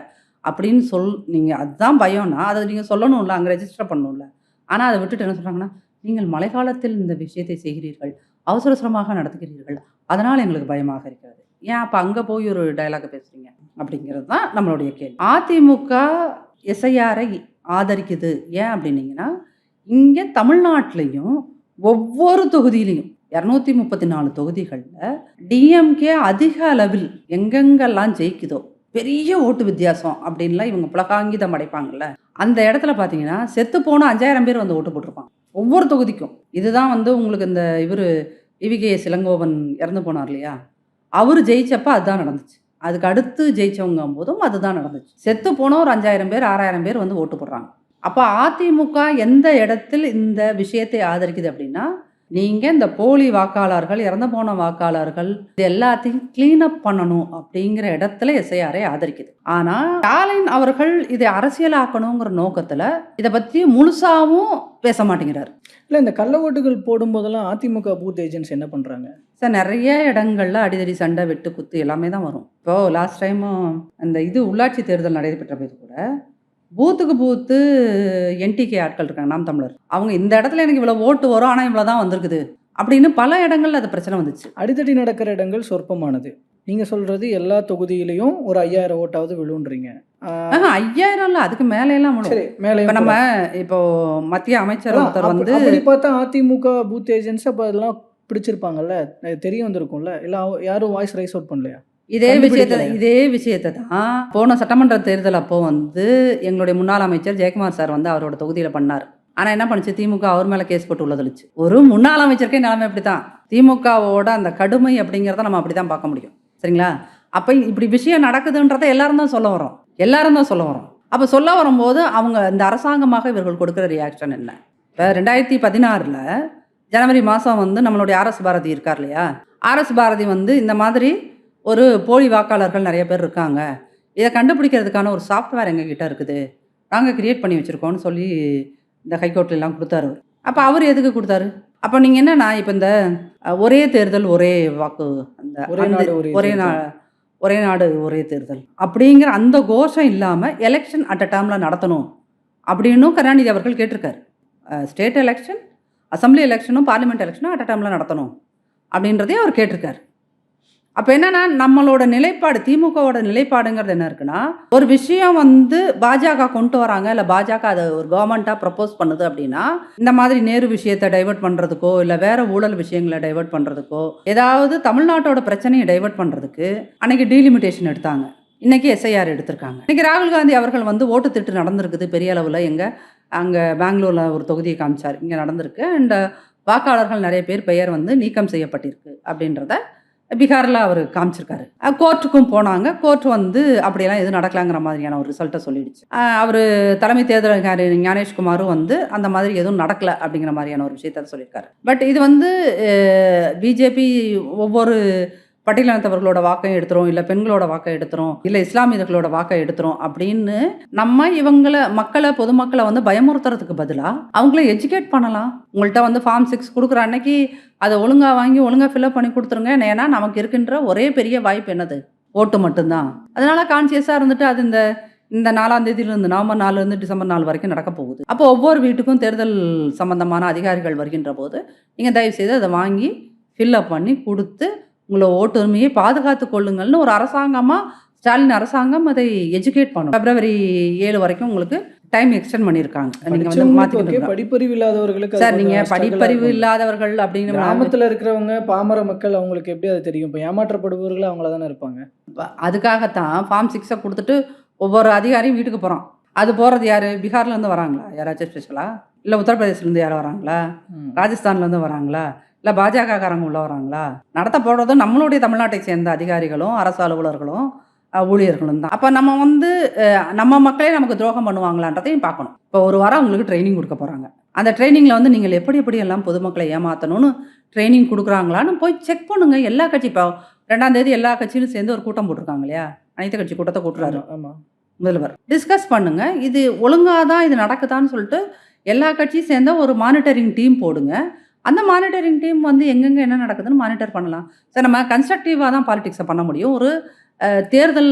அப்படின்னு சொல் நீங்கள் அதுதான் பயம்னா அதை நீங்கள் சொல்லணும்ல அங்கே ரெஜிஸ்டர் பண்ணணும்ல. ஆனால் அதை விட்டுட்டு என்ன சொல்கிறாங்கன்னா நீங்கள் மழைக்காலத்தில் இந்த விஷயத்தை செய்கிறீர்கள் அவசர அவசரமாக நடத்துகிறீர்கள். அதனால் எங்களுக்கு பயமாக இருக்கிறது. ஏன் அப்போ அங்கே போய் ஒரு டைலாக பேசுகிறீங்க அப்படிங்கிறது தான் நம்மளுடைய கேள்வி. அதிமுக எஸ்ஐஆரை ஆதரிக்குது. ஏன் அப்படின்னீங்கன்னா இங்கே தமிழ்நாட்டிலையும் ஒவ்வொரு தொகுதியிலையும் இரநூத்தி முப்பத்தி நாலு தொகுதிகளில் டிஎம்கே அதிக அளவில் எங்கெங்கெல்லாம் ஜெயிக்குதோ பெரிய ஓட்டு வித்தியாசம் அப்படின்லாம் இவங்க புலகாங்கிதம் அடைப்பாங்கல்ல அந்த இடத்துல பார்த்தீங்கன்னா செத்து போன அஞ்சாயிரம் பேர் வந்து ஓட்டு போட்டிருப்பாங்க. ஒவ்வொரு தொகுதிக்கும். இதுதான் வந்து உங்களுக்கு இந்த இவர் இவிகே சிலங்கோவன் இறந்து போனார் இல்லையா? அவர் ஜெயிச்சப்ப அதுதான் நடந்துச்சு. அதுக்கு அடுத்து ஜெயிச்சவங்க போதும் அதுதான் நடந்துச்சு. செத்து போனோம் ஒரு அஞ்சாயிரம் பேர் ஆறாயிரம் பேர் வந்து ஓட்டு போடுறாங்க. அப்போ அதிமுக எந்த இடத்தில் இந்த விஷயத்தை ஆதரிக்குது அப்படின்னா நீங்கள் இந்த போலி வாக்காளர்கள் இறந்து போன வாக்காளர்கள் இது எல்லாத்தையும் க்ளீன் அப் பண்ணணும் அப்படிங்கிற இடத்துல எஸ்ஐஆரை ஆதரிக்குது. ஆனால் ஸ்டாலின் அவர்கள் இதை அரசியலாக்கணுங்கிற நோக்கத்தில் இதை பற்றி முழுசாவும் பேச மாட்டேங்கிறார். இல்லை இந்த கள்ள ஓட்டுகள் போடும்போதெல்லாம் அதிமுக பூத் ஏஜென்ட்ஸ் என்ன பண்ணுறாங்க சார் நிறைய இடங்கள்ல அடிதடி சண்டை வெட்டு குத்து எல்லாமே தான் வரும். இப்போ லாஸ்ட் டைமும் அந்த இது உள்ளாட்சி தேர்தல் நடைபெற்ற போது கூட பூத்துக்கு பூத்து என்டிகே ஆட்கள் இருக்காங்க நாம் தமிழர். அவங்க இந்த இடத்துல எனக்கு இவ்வளோ ஓட்டு வரும் ஆனால் இவ்வளோ தான் வந்திருக்குது அப்படின்னு பல இடங்கள்ல அது பிரச்சனை வந்துச்சு. அடித்தடி நடக்கிற இடங்கள் சொற்பமானது. நீங்கள் சொல்கிறது எல்லா தொகுதியிலையும் ஒரு ஐயாயிரம் ஓட்டாவது விழுன்றீங்க. ஐயாயிரம் இல்லை அதுக்கு மேலேலாம். சரி மேலே இப்போ நம்ம இப்போ மத்திய அமைச்சர் ஒருத்தர் வந்து பார்த்தா அதிமுக பூத் ஏஜென்ட்ஸ் அப்போ அதெல்லாம் பிடிச்சிருப்பாங்கல்ல? தெரிய வந்திருக்கும்ல? இல்லை யாரும் வாய்ஸ் ரைஸ் அவுட் பண்ணலையா? இதே விஷயத்தை? இதே விஷயத்தை தான் போன சட்டமன்ற தேர்தல் அப்போ வந்து எங்களுடைய முன்னாள் அமைச்சர் ஜெயக்குமார் சார் வந்து அவரோட தொகுதியில் பண்ணார். ஆனால் என்ன பண்ணுச்சு? திமுக அவர் மேலே கேஸ் போட்டு உள்ளதளிச்சு ஒரு முன்னாள் அமைச்சருக்கே நிலைமை அப்படி தான் திமுகவோட அந்த கடுமை அப்படிங்கிறத நம்ம அப்படி தான் பார்க்க முடியும். சரிங்களா? அப்போ இப்படி விஷயம் நடக்குதுன்றதை எல்லாரும் தான் சொல்ல வரோம் எல்லாரும் தான் சொல்ல வரோம் அப்போ சொல்ல வரும்போது அவங்க இந்த அரசாங்கமாக இவர்கள் கொடுக்குற ரியாக்ஷன் என்ன? இப்போ ரெண்டாயிரத்தி பதினாறில் ஜனவரி மாதம் வந்து நம்மளுடைய ஆர்எஸ் பாரதி இருக்கார் இல்லையா? ஆர்எஸ் பாரதி வந்து இந்த மாதிரி ஒரு போலி வாக்காளர்கள் நிறைய பேர் இருக்காங்க. இதை கண்டுபிடிக்கிறதுக்கான ஒரு சாஃப்ட்வேர் எங்ககிட்ட இருக்குது. நாங்கள் கிரியேட் பண்ணி வச்சுருக்கோம்னு சொல்லி இந்த ஹைகோர்ட்ல எல்லாம் கொடுத்தாரு அப்போ அவர் எதுக்கு கொடுத்தாரு? அப்போ நீங்கள் என்னன்னா இப்போ இந்த ஒரே தேர்தல் ஒரே வாக்கு அந்த ஒரே அந்த- நாடு ஒரே ஒரே நா தேர்தல். ஒரே நாடு ஒரே தேர்தல். அப்படிங்கிற அந்த கோஷம் இல்லாமல் எலெக்ஷன் அட் அ டைமில் நடத்தணும் அப்படின்னும் கருணாநிதி அவர்கள் கேட்டிருக்காரு. ஸ்டேட் எலெக்ஷன் அசம்பிளி எலெக்ஷனும் பார்லிமெண்ட் எலெக்ஷனும் அட் அ டைமில் நடத்தணும் அப்படின்றதையும் அவர் கேட்டிருக்காரு. அப்போ என்னன்னா நம்மளோட நிலைப்பாடு திமுகவோட நிலைப்பாடுங்கிறது என்ன இருக்குன்னா ஒரு விஷயம் வந்து பாஜக கொண்டு வராங்க இல்லை பாஜக அதை ஒரு கவர்மெண்ட்டாக ப்ரப்போஸ் பண்ணுது அப்படின்னா இந்த மாதிரி நேரு விஷயத்தை டைவர்ட் பண்ணுறதுக்கோ இல்லை வேற ஊழல் விஷயங்களை டைவர்ட் பண்ணுறதுக்கோ ஏதாவது தமிழ்நாட்டோட பிரச்சனையை டைவர்ட் பண்ணுறதுக்கு அன்னைக்கு டீலிமிட்டேஷன் எடுத்தாங்க. இன்னைக்கு எஸ்ஐஆர் எடுத்திருக்காங்க. இன்னைக்கு ராகுல் காந்தி அவர்கள் வந்து ஓட்டு திட்டு நடந்திருக்குது பெரிய அளவில். எங்கே அங்கே பெங்களூரில் ஒரு தொகுதியை காமிச்சார். இங்கே நடந்திருக்கு. அண்ட் வாக்காளர்கள் நிறைய பேர் பெயர் வந்து நீக்கம் செய்யப்பட்டிருக்கு அப்படின்றத பீகாரில் அவர் காமிச்சிருக்காரு. கோர்ட்டுக்கும் போனாங்க. கோர்ட் வந்து அப்படியெல்லாம் எதுவும் நடக்கலாங்கிற மாதிரியான ஒரு ரிசல்ட்டை சொல்லிடுச்சு. அவர் தலைமை தேர்தல் அதிகாரி ஞானேஷ்குமாரும் வந்து அந்த மாதிரி எதுவும் நடக்கலை அப்படிங்கிற மாதிரியான ஒரு விஷயத்த சொல்லியிருக்காரு. பட் இது வந்து பிஜேபி ஒவ்வொரு பட்டியலினத்தவர்களோட வாக்கை எடுத்துரும் இல்லை பெண்களோட வாக்கை எடுத்துரும் இல்லை இஸ்லாமியர்களோட வாக்கை எடுத்துரும் அப்படின்னு நம்ம இவங்களை மக்களை பொதுமக்களை வந்து பயமுறுத்துறதுக்கு பதிலாக அவங்கள எஜுகேட் பண்ணலாம். உங்கள்கிட்ட வந்து ஃபார்ம் சிக்ஸ் கொடுக்குற அன்னைக்கு அதை ஒழுங்காக வாங்கி ஒழுங்காக ஃபில்அப் பண்ணி கொடுத்துருங்க. ஏன்னா நமக்கு இருக்கின்ற ஒரே பெரிய வாய்ப்பு என்னது? ஓட்டு மட்டும்தான். அதனால கான்சியஸாக இருந்துட்டு அது இந்த இந்த நாலாம் தேதியிலிருந்து நவம்பர் நாலுலேருந்து டிசம்பர் நாலு வரைக்கும் நடக்க போகுது. அப்போ ஒவ்வொரு வீட்டுக்கும் தேர்தல் சம்பந்தமான அதிகாரிகள் வருகின்ற போது நீங்கள் தயவுசெய்து அதை வாங்கி ஃபில்அப் பண்ணி கொடுத்து உங்களை ஓட்டுரிமையை பாதுகாத்து கொள்ளுங்கள்னு ஒரு அரசாங்கமாக ஸ்டாலின் அரசாங்கம் அதை எஜுகேட் பண்ணும். பிப்ரவரி ஏழு வரைக்கும் உங்களுக்கு டைம் எக்ஸ்டெண்ட் பண்ணியிருக்காங்க நீங்கள் வந்து மாற்றிக்கிட்டு படிப்பறிவு இல்லாதவர்களுக்கு சார் நீங்கள் ஆ படிப்பறிவு. இல்லாதவர்கள் அப்படின்னு கிராமத்துல இருக்கிறவங்க பாமர மக்கள் அவங்களுக்கு எப்படி அது தெரியும்? இப்போ ஏமாற்றப்படுபவர்கள் அவங்கள தானே இருப்பாங்க அதுக்காகத்தான் ஃபார்ம் சிக்ஸை கொடுத்துட்டு ஒவ்வொரு அதிகாரியும் வீட்டுக்கு போகிறோம் அது போகிறது யார்? பீகார்லேருந்து வராங்களா? யாராச்சும் ஸ்பெஷலாக இல்லை உத்தரப்பிரதேசிலேருந்து யாரும் வராங்களா. ராஜஸ்தான்லேருந்து வராங்களா? இல்லை பாஜகக்காரங்க உள்ள வராங்களா? நடத்த போடுறதும் நம்மளுடைய தமிழ்நாட்டை சேர்ந்த அதிகாரிகளும் அரசு அலுவலர்களும் ஊழியர்களும் தான். அப்போ நம்ம வந்து நம்ம மக்களே நமக்கு துரோகம் பண்ணுவாங்களான்றதையும் பார்க்கணும். இப்போ ஒரு வாரம் உங்களுக்கு ட்ரைனிங் கொடுக்க போகிறாங்க அந்த ட்ரைனிங்கில் வந்து நீங்கள் எப்படி எப்படி எல்லாம் பொதுமக்களை ஏமாற்றணும்னு ட்ரைனிங் கொடுக்குறாங்களான்னு போய் செக் பண்ணுங்க. எல்லா கட்சி இப்போ ரெண்டாம் தேதி எல்லா கட்சியிலும் சேர்ந்து ஒரு கூட்டம் போட்டிருக்காங்க இல்லையா? அனைத்து கட்சி கூட்டத்தை கூட்டுறாரு முதல்வர். டிஸ்கஸ் பண்ணுங்க. இது ஒழுங்காக தான் இது நடக்குதான்னு சொல்லிட்டு எல்லா கட்சியும் சேர்ந்த ஒரு மானிட்டரிங் டீம் போடுங்க. அந்த மானிட்டரிங் டீம் வந்து எங்கெங்கே என்ன நடக்குதுன்னு மானிட்டர் பண்ணலாம். சார் நம்ம கன்ஸ்ட்ரக்டிவாக தான் பாலிடிக்ஸை பண்ண முடியும். ஒரு தேர்தல்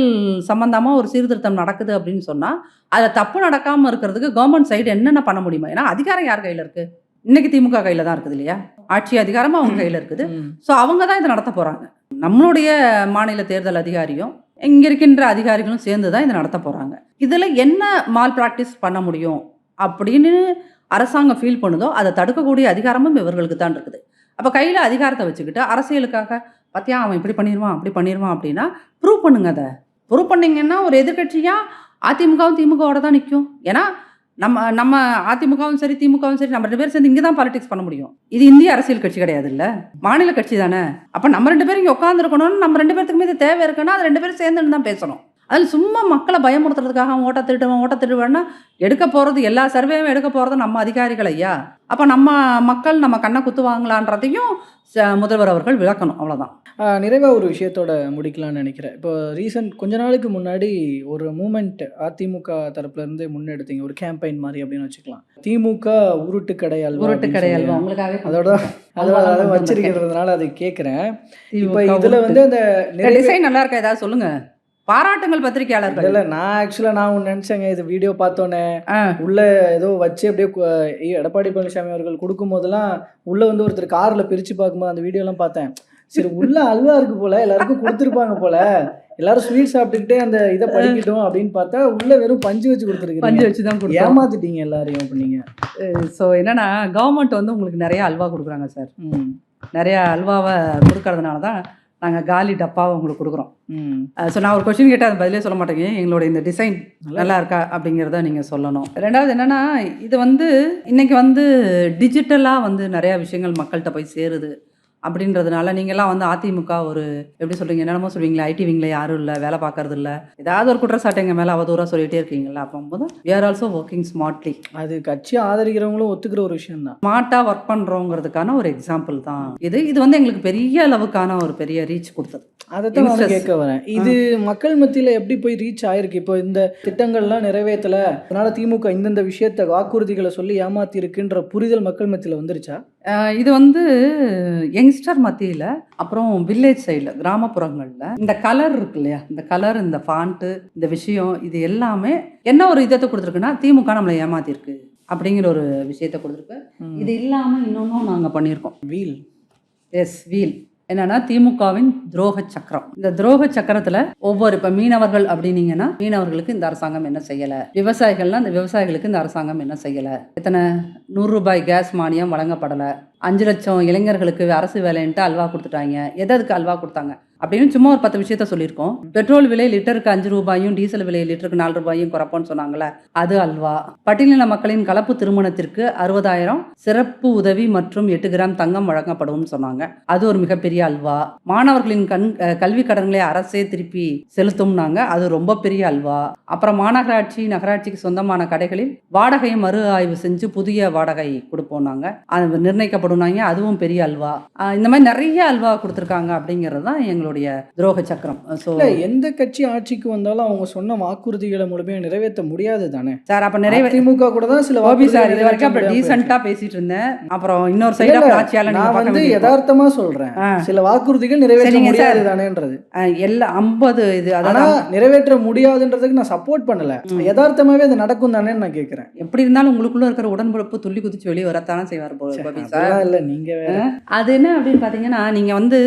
சம்பந்தமாக ஒரு சீர்திருத்தம் நடக்குது அப்படின்னு சொன்னால் அதில் தப்பு நடக்காமல் இருக்கிறதுக்கு கவர்மெண்ட் சைடு என்னென்ன பண்ண முடியுமா ஏன்னா அதிகாரம் யார் கையில் இருக்குது இன்னைக்கு திமுக கையில் தான் இருக்குது இல்லையா? ஆட்சி அதிகாரமும் அவங்க கையில் இருக்குது. ஸோ அவங்க தான் இதை நடத்த போகிறாங்க நம்மளுடைய மாநில தேர்தல் அதிகாரியும் இங்கே இருக்கின்ற அதிகாரிகளும் சேர்ந்து தான் இதை நடத்த போகிறாங்க இதில் என்ன மால் ப்ராக்டிஸ் பண்ண முடியும் அப்படின்னு அரசாங்கம் ஃபீல் பண்ணுதோ அதை தடுக்கக்கூடிய அதிகாரமும் இவர்களுக்கு தான் இருக்குது. அப்போ கையில் அதிகாரத்தை வச்சுக்கிட்டு அரசியலுக்காக பார்த்தியா அவன் இப்படி பண்ணிடுவான் அப்படி பண்ணிடுவான் அப்படின்னா ப்ரூவ் பண்ணுங்க அதை. ப்ரூவ் பண்ணிங்கன்னா ஒரு எதிர்க்கட்சியாக அதிமுகவும் திமுகவோட தான் நிற்கும் ஏன்னா நம்ம நம்ம அதிமுகவும் சரி திமுகவும் சரி நம்ம ரெண்டு பேரும் சேர்ந்து இங்கே தான் பாலிடிக்ஸ் பண்ண முடியும். இது இந்திய அரசியல் கட்சி கிடையாது இல்லை மாநில கட்சி தானே. அப்போ நம்ம ரெண்டு பேரும் இங்கே உட்காந்துருக்கணும்னு நம்ம ரெண்டு பேர்த்துக்குமே இது தேவை இருக்குன்னா அது ரெண்டு பேரும் சேர்ந்துன்னு தான் பேசணும். அதில் சும்மா மக்களை பயமுறுத்துறதுக்காக அவன் ஓட்ட திருட்டுவன் ஓட்ட திருடுவேன்னா எடுக்க போகிறது எல்லா சர்வேவும் எடுக்க போகிறது நம்ம அதிகாரிகள் ஐயா. அப்போ நம்ம மக்கள் நம்ம கண்ணை குத்துவாங்களான்றதையும் முதல்வர் அவர்கள் விளக்கணும். அவ்வளோதான் ஆஹ் நிறைவா ஒரு விஷயத்தோட முடிக்கலாம்னு நினைக்கிறேன். இப்போ ரீசன்ட் கொஞ்ச நாளுக்கு முன்னாடி ஒரு மூமெண்ட் அதிமுக தரப்புல இருந்து முன்னெடுத்தீங்க. ஒரு கேம்பெயின் மாதிரி அப்படின்னு வச்சுக்கலாம். திமுக உருட்டு அப்படின்னு கடை சொல்லி. அல்வா உங்களுக்காகவே அதோட அதோட அதை தான் வச்சிருக்கிறதுனால அதை கேட்குறேன் இப்போ இதுல உருட்டு. வந்து அந்த டிசைன் நல்லா இருக்கா? ஏதாவது சொல்லுங்க. பாராட்டுங்கள் பத்திரிகையாளர்கள் இல்ல நான் ஆக்சுவலா நான் ஒன்று நினைச்சேங்க. இது வீடியோ பார்த்தோன்னே. உள்ள ஏதோ வச்சு அப்படியே எடப்பாடி பழனிசாமி அவர்கள் கொடுக்கும் போதெல்லாம் உள்ள வந்து ஒருத்தர் கார்ல பிரிச்சு பார்க்கும்போது அந்த வீடியோ எல்லாம் பார்த்தேன். சரி உள்ள அல்வா இருக்கு போல எல்லாருக்கும் கொடுத்துருப்பாங்க போல. எல்லாரும் ஸ்வீட் சாப்பிட்டுக்கிட்டே அந்த இதை படிக்கட்டும் அப்படின்னு பார்த்தா உள்ள வெறும் பஞ்சு வச்சு பஞ்சு கொடுத்துருக்கீங்க வச்சு தான் ஏமாத்திட்டீங்க எல்லாரையும் பண்ணீங்க ஸோ என்னன்னா கவர்மெண்ட் வந்து உங்களுக்கு நிறைய அல்வா கொடுக்குறாங்க சார். நிறைய அல்வாவை கொடுக்கறதுனால தான் நாங்கள் காலி டப்பாவை உங்களுக்கு கொடுக்குறோம். ம். ஸோ நான் ஒரு கொஷின் கேட்டால் அது பதிலே சொல்ல மாட்டேங்க. எங்களோட இந்த டிசைன் நல்லா இருக்கா அப்படிங்கிறத நீங்கள் சொல்லணும். ரெண்டாவது என்னென்னா இது வந்து இன்னைக்கு வந்து டிஜிட்டலாக வந்து நிறையா விஷயங்கள் மக்கள்கிட்ட போய் சேருது. அப்படின்றதுனால நீங்கள்லாம் வந்து அதிமுக ஒரு எப்படி சொல்கிறீங்க என்னென்னமோ சொல்லுவீங்களா ஐடி விங்கில் யாரும் இல்லை வேலை பார்க்கறது இல்லை ஏதாவது ஒரு குற்றச்சாட்டு எங்கள் மேலே அவதூறாக சொல்லிகிட்டே இருக்கீங்களா அப்போது we are also working smartly அது கட்சி ஆதரிக்கிறவங்களும் ஒத்துக்கிற ஒரு விஷயம் தான் ஸ்மார்ட்டாக ஒர்க் பண்ணுறோங்கிறதுக்கான ஒரு எக்ஸாம்பிள் தான். இது இது வந்து எங்களுக்கு பெரிய அளவுக்கான ஒரு பெரிய ரீச் கொடுத்தது. நான் Youngsters. கேட்க வரேன். இது மக்கள் மத்தியில எப்படி போய் ரீச் ஆயிருக்கு? இப்போ இந்த திட்டங்கள்லாம் நிறைவேற்றல அதனால திமுக இந்தந்த விஷயத்த வாக்குறுதிகளை சொல்லி ஏமாத்தி இருக்குன்ற புரிதல் மக்கள் மத்தியில வந்துருச்சா? இது வந்து யங்ஸ்டர் மத்தியில் அப்புறம் வில்லேஜ் சைடில் கிராமப்புறங்களில். இந்த கலர் இருக்கு இல்லையா? இந்த கலர் இந்த ஃபாண்ட்டு இந்த விஷயம் இது எல்லாமே என்ன ஒரு இதத்தை கொடுத்துருக்குன்னா திமுக நம்மளை ஏமாத்திருக்கு அப்படிங்கிற ஒரு விஷயத்தை கொடுத்துருக்கு. இது இல்லாமல் இன்னொன்றும் நாங்கள் பண்ணியிருக்கோம். வீல் எஸ் வீல் என்னன்னா திமுகவின் துரோக சக்கரம். இந்த துரோக சக்கரத்துல ஒவ்வொரு இப்ப மீனவர்கள் அப்படின்னீங்கன்னா மீனவர்களுக்கு இந்த அரசாங்கம் என்ன செய்யல? விவசாயிகள்னா இந்த விவசாயிகளுக்கு இந்த அரசாங்கம் என்ன செய்யல? எத்தனை நூறு ரூபாய் கேஸ் மானியம் வழங்கப்படல? அஞ்சு லட்சம் இளைஞர்களுக்கு அரசு வேலைன்ட்டு அல்வா கொடுத்துட்டாங்க. எதை அதுக்கு அல்வா கொடுத்தாங்க? அப்படின்னு சும்மா ஒரு பத்து விஷயத்த சொல்லியிருக்கோம். பெட்ரோல் விலை லிட்டருக்கு அஞ்சு ரூபாயும் டீசல் விலை லிட்டருக்கு நாலு ரூபாயும் குறைப்போன்னு சொன்னாங்கல்ல அது அல்வா. பட்டியலின மக்களின் கலப்பு திருமணத்திற்கு அறுபதாயிரம் சிறப்பு உதவி மற்றும் எட்டு கிராம் தங்கம் வழங்கப்படும்னு சொன்னாங்க. அது ஒரு மிகப்பெரிய அல்வா. மாணவர்களின் கண் கல்வி கடன்களை அரசே திருப்பி செலுத்தும்னாங்க. அது ரொம்ப பெரிய அல்வா. அப்புறம் மாநகராட்சி நகராட்சிக்கு சொந்தமான கடைகளில் வாடகையை மறு ஆய்வு செஞ்சு புதிய வாடகை கொடுப்போம்னாங்க. அது நிர்ணயிக்கப்படும் அதுவும் பெரிய அல்வா. இந்த மாதிரி நிறைய அல்வா கொடுத்துருக்காங்க அப்படிங்கிறது தான் எங்களுடைய துரோக சக்கரம். ஸோ எந்த கட்சி ஆட்சிக்கு வந்தாலும் அவங்க சொன்ன வாக்குறுதிகளை முழுமையா நிறைவேற்ற முடியாது தானே? சார் அப்போ நிறைய திமுக கூட தான் சில ஓபி சார் இது வரைக்கும் அப்புறம் பேசிட்டு இருந்தேன். அப்புறம் இன்னொரு போயிடுச்சு. சைடு இல்ல, ஆஃப் இல்ல, ஆட்சியால நீங்க நான் வந்து வேண்டியது யதார்த்தமா சொல்றேன். ஆ. சில வாக்குறுதிகள் நிறைவேற்ற முடியாது. தானேன்றது. எல்லா ஐம்பது இது அதாவது நிறைவேற்ற முடியாதுன்றதுக்கு நான் சப்போர்ட் பண்ணல. யதார்த்தமாவே அது நடக்கும் தானே நான் கேக்குறேன். எப்படி இருந்தாலும் உங்களுக்குள்ள இருக்கிற உடன்புறப்பு துள்ளி குதிச்சு வெளியே வரத்தானே செய்வார் போ- கோபி சார். அதெல்லாம் இல்ல நீங்க வேற. அது என்ன அப்படின்னு பார்த்தீங்கன்னா நீங்கள் வந்து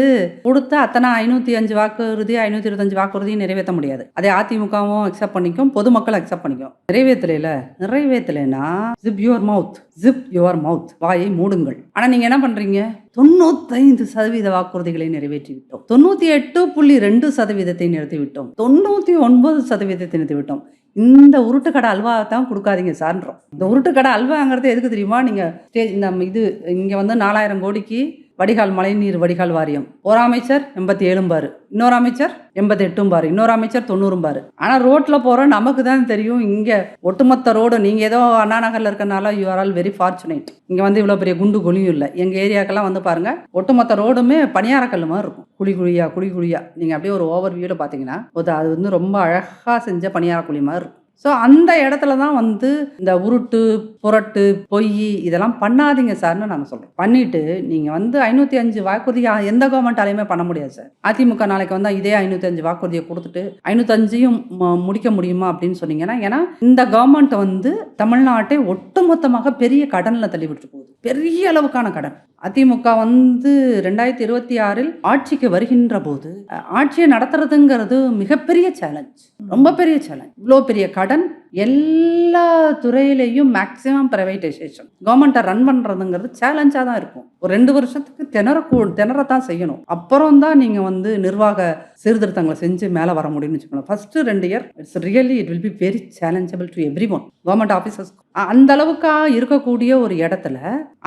கொடுத்த அத்தனை ஐநூற்றி அஞ்சு வாக்குறுதி ஐநூற்றி இருபத்தஞ்சு வாக்குறுதியும் நிறைவேற்ற முடியாது. அதே அதிமுகவும் அக்செப்ட் பண்ணிக்கும் பொதுமக்கள் அக்செப்ட் பண்ணிக்கும். நிறைவேற்றலைல நிறைவேற்றலைன்னா zip your mouth zip your mouth வாயை மூடுங்கள். ஆனால் நீங்கள் என்ன பண்ணுறீங்க தொண்ணூத்தைந்து சதவீத வாக்குறுதிகளை நிறைவேற்றி விட்டோம் தொண்ணூற்றி எட்டு புள்ளி ரெண்டு சதவீதத்தை நிறுத்தி விட்டோம் தொண்ணூற்றி ஒன்பது சதவீதத்தை நிறுத்தி விட்டோம் இந்த உருட்டுக்கடை அல்வா தான் கொடுக்காதீங்க சார்ன்றோம். இந்த உருட்டுக்கடை அல்வாங்கிறது எதுக்கு தெரியுமா? நீங்கள் ஸ்டேஜ் இந்த இது இங்கே வந்து நாலாயிரம் கோடிக்கு வடிகால் மழைநீர் வடிகால் வாரியம். ஒரு அமைச்சர் எண்பத்தி ஏழும் பாரு. இன்னொரு அமைச்சர் எண்பத்தி எட்டும் பாரு. இன்னொரு அமைச்சர் தொண்ணூறும் பாரு. ஆனால் ரோட்டில் போகிற நமக்கு தான் தெரியும் இங்கே ஒட்டுமொத்த ரோடு நீங்கள் ஏதோ அண்ணா நகரில் இருக்கனால you are all very fortunate இங்கே வந்து இவ்வளோ பெரிய குண்டு குழியும் இல்லை. எங்கள் ஏரியாக்கெல்லாம் வந்து பாருங்கள் ஒட்டுமொத்த ரோடுமே பணியாரக்கல் மாதிரி இருக்கும். குழி குழியா குழி குழியா. நீங்கள் அப்படியே ஒரு ஓவர் வியூவில் பார்த்தீங்கன்னா அது வந்து ரொம்ப அழகாக செஞ்ச பணியார குழி மாதிரி இருக்கும். ஸோ அந்த இடத்துல தான் வந்து இந்த உருட்டு புரட்டு பொய் இதெல்லாம் பண்ணாதீங்க சார்னு நாங்கள் சொல்கிறோம் பண்ணிட்டு நீங்கள் வந்து ஐநூற்றி அஞ்சு வாக்குறுதி எந்த கவர்மெண்ட்டாலையுமே பண்ண முடியாது சார் அதிமுக நாளைக்கு வந்து இதே ஐநூற்றி அஞ்சு வாக்குறுதியை கொடுத்துட்டு ஐநூற்றஞ்சையும் முடிக்க முடியுமா அப்படின்னு சொன்னீங்கன்னா ஏன்னா இந்த கவர்மெண்ட் வந்து தமிழ்நாட்டை ஒட்டுமொத்தமாக பெரிய கடனில் தள்ளிவிட்டு போகுது. பெரிய அளவுக்கான கடன் அதிமுக வந்து ரெண்டாயிரத்தி இருபத்தி ஆறில் ஆட்சிக்கு வருகின்ற போது ஆட்சியை நடத்துறதுங்கிறது மிகப்பெரிய சேலஞ்ச் ரொம்ப பெரிய சேலஞ்ச் இவ்வளோ பெரிய கடன் எல்லா துறையிலையும் மேக்ஸிமம் ப்ரைவேட்டைசேஷன் கவர்மெண்ட்டை ரன் பண்ணுறதுங்கிறது சேலஞ்சாக தான் இருக்கும். ஒரு ரெண்டு வருஷத்துக்கு திணறக்கூ திணறத்தான் செய்யணும். அப்புறம் தான் நீங்கள் வந்து நிர்வாக சீர்திருத்தங்களை செஞ்சு மேலே வர முடியும்னு வச்சுக்கோங்களேன். ஃபஸ்ட்டு ரெண்டு year it's really it will be very challengeable to every one government officers அந்த அளவுக்கா இருக்கக்கூடிய ஒரு இடத்துல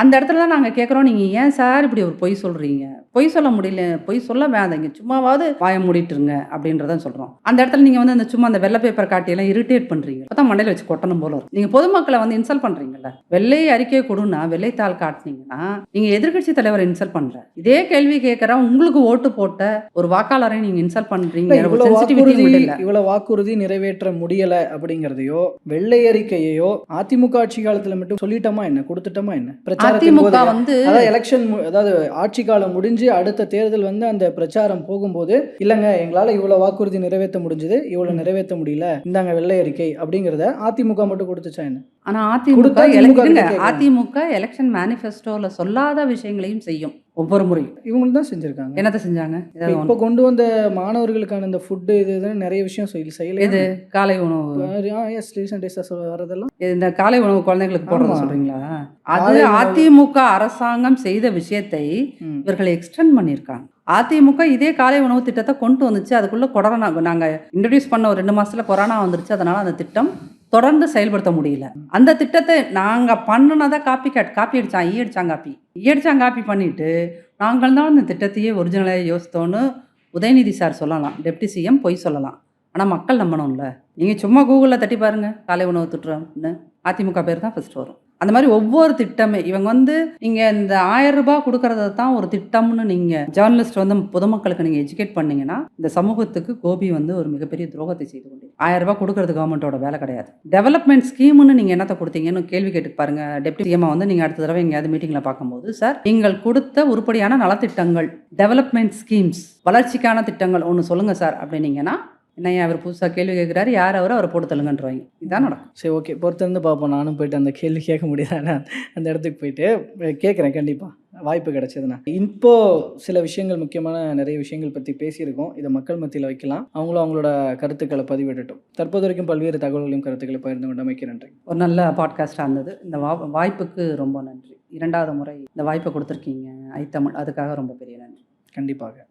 அந்த இடத்துல தான் நாங்கள் கேட்குறோம் நீங்கள் ஏன் சார் இப்படி ஒரு பொய் சொல்கிறீங்க பொய் சொல்ல முடியல பொய் சொல்ல வேண்டாங்க சும்மாவாவது வாய மூடிட்டுருங்க அப்படின்றத சொல்கிறோம் அந்த இடத்துல நீங்கள் வந்து அந்த சும்மா அந்த வெள்ளை பேப்பர் காட்டியெல்லாம் இரிட்டேட் பண்ணுறீங்க அப்போ மண்டையில் வச்சு கொட்டணும் போல இருக்கும் நீங்கள் பொதுமக்களை வந்து இன்சல்ட் பண்ணுறீங்கல்ல வெள்ளை அறிக்கை கொடுன்னா வெள்ளைத்தாள் காட்டினீங்கன்னா நீங்கள் எதிர்க்கட்சி தலைவரை இன்சல்ட் பண்ணுற இதே கேள்வி கேட்குற உங்களுக்கு ஓட்டு போட்ட ஒரு வாக்காளரை நீங்கள் இன்சல்ட் பண்ணுறீங்க சென்சிட்டிவிட்டி வாக்குறுதி நிறைவேற்ற முடியல அப்படிங்கறதையோ வெள்ளை அறிக்கையையோ அதிமுக ஆட்சி காலத்துல மட்டும் சொல்லிட்டோமா என்ன? கொடுத்துட்டோமா என்ன? அதிமுக வந்து அதாவது எலெக்ஷன் அதாவது ஆட்சி காலம் முடிஞ்சு அடுத்த தேர்தல் வந்து அந்த பிரச்சாரம் போகும்போது இல்லைங்க எங்களால இவ்வளவு வாக்குறுதி நிறைவேற்ற முடிஞ்சது இவ்வளவு நிறைவேற்ற முடியல இந்தாங்க வெள்ளை அறிக்கை அப்படிங்கறத அதிமுக மட்டும் கொடுத்துச்சா என்ன? ஆனா அதிமுக அதிமுக எலெக்ஷன் மேனிஃபெஸ்டோல சொல்லாத விஷயங்களையும் செய்யும். ஒவ்வொரு முறையும். இவங்களும் தான் செஞ்சிருக்காங்க. என்னத்தை செஞ்சாங்க? இப்ப. கொண்டு வந்த மாணவர்களுக்கான இந்த ஃபுட்டு இது நிறைய விஷயம் செய்யல இது காலை உணவு. எஸ் ரீசெண்ட் டேஸ் வரதெல்லாம் இந்த காலை உணவு குழந்தைங்களுக்கு போடுறது. சொல்றீங்களா? அது அதிமுக அரசாங்கம் செய்த விஷயத்தை. இவர்கள் எக்ஸ்டெண்ட் பண்ணியிருக்காங்க. அதிமுக இதே காலை உணவு திட்டத்தை கொண்டு வந்துச்சு. அதுக்குள்ள கொரோனா நாங்க இன்ட்ரடியூஸ் பண்ண ஒரு ரெண்டு மாசத்துல கொரோனா வந்துருச்சு. அதனால அந்த திட்டம் தொடர்ந்து செயல்படுத்த முடியல. அந்த திட்டத்தை நாங்கள் பண்ணுனதை காப்பி கேட் காப்பி அடித்தான் ஈ அடித்தான் காப்பி ஈ அடித்தான் காப்பி பண்ணிட்டு நாங்கள் தான் அந்த திட்டத்தையே ஒரிஜினலாக யோசித்தோன்னு உதயநிதி சார் சொல்லலாம். டெப்டி சிஎம் பொய் சொல்லலாம். ஆனால் மக்கள் நம்பணும்ல. நீங்கள் சும்மா கூகுளில் தட்டி பாருங்கள் காலை உணவு திட்டுறோம்னு அதிமுக பேர் தான் ஃபர்ஸ்ட் வரும். அந்த மாதிரி ஒவ்வொரு திட்டமே இவங்க வந்து நீங்க இந்த ஆயிரம் ரூபாய் கொடுக்கறத தான் ஒரு திட்டம்னு நீங்கள் ஜேர்னலிஸ்ட் வந்து பொதுமக்களுக்கு நீங்கள் எஜுகேட் பண்ணீங்கன்னா இந்த சமூகத்துக்கு கோபி வந்து ஒரு மிகப்பெரிய துரோகத்தை செய்து கொண்டு. ஆயிரம் ரூபாய் கொடுக்கறது கவர்மெண்ட்டோட வேலை கிடையாது. டெவலப்மெண்ட் ஸ்கீம்னு நீங்கள் என்னத்தை கொடுத்தீங்கன்னு கேள்வி கேட்டு பாருங்க. டெப்டி சிஎம்மா வந்து நீங்கள் அடுத்த தடவை எங்கேயாவது மீட்டிங்கில் பார்க்கும்போது சார் நீங்கள் கொடுத்த உருப்படியான நலத்திட்டங்கள் டெவலப்மெண்ட் ஸ்கீம்ஸ் வளர்ச்சிக்கான திட்டங்கள் ஒன்று சொல்லுங்கள் சார் அப்படின்னீங்கன்னா என்னையா அவர் புதுசாக கேள்வி கேட்குறாரு யார் அவர்? அவரை போட்டு தள்ளுங்கன்றவாங்க. இதுதான் நடக்கும். சரி ஓகே. பொறுத்திருந்து பார்ப்போம். நானும் போயிட்டு அந்த கேள்வி கேட்க முடியாதுன்னா அந்த இடத்துக்கு போயிட்டு கேட்குறேன் கண்டிப்பாக வாய்ப்பு கிடைச்சதுன்னா. இப்போ சில விஷயங்கள் முக்கியமான நிறைய விஷயங்கள் பற்றி பேசியிருக்கோம். இதை மக்கள் மத்தியில் வைக்கலாம். அவங்களும் அவங்களோட கருத்துக்களை பதிவிடட்டும். தற்போது வரைக்கும் பல்வேறு தகவல்களையும் கருத்துக்களை பகிர்ந்து கொண்டமைக்கு நன்றி. ஒரு நல்ல பாட்காஸ்டாக இருந்தது. இந்த வா வாய்ப்புக்கு ரொம்ப நன்றி. இரண்டாவது முறை இந்த வாய்ப்பை கொடுத்துருக்கீங்க. ஐத்தமிழ் அதுக்காக ரொம்ப பெரிய நன்றி. கண்டிப்பாக.